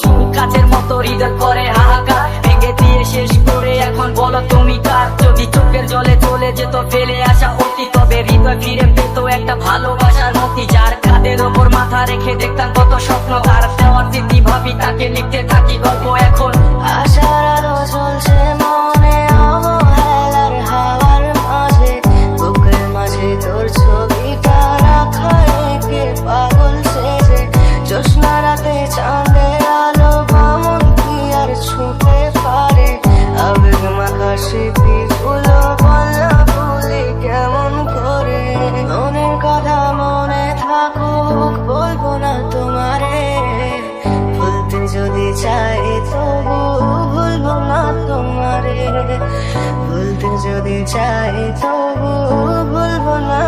Nicotine churma মতো হৃদয় করে হাহাকার। ভেঙে দিয়ে শেষ করে এখন বলো তুমি কার? যদি চোখের জলে চলে যেত ফেলে আসা অতি, তবে হৃদয় ফিরে পেত একটা ভালোবাসার মতি, যার কাঁধের ওপর মাথা রেখে দেখতাম কত স্বপ্ন। তার দেওয়ার স্মৃতি ভাবি, তাকে লিখতে থাকি গল্প এখন। আশার আলো জ্বলছে মনে, অবহেলার হাওয়ার মাঝে। বুকের রাতে চাঁদের কথা মনে থাকুক, বলব না তোমারে। বলতে যদি চাই তবু ভুলবো না তোমারে। বলতে যদি চাই তবু ভুলবো না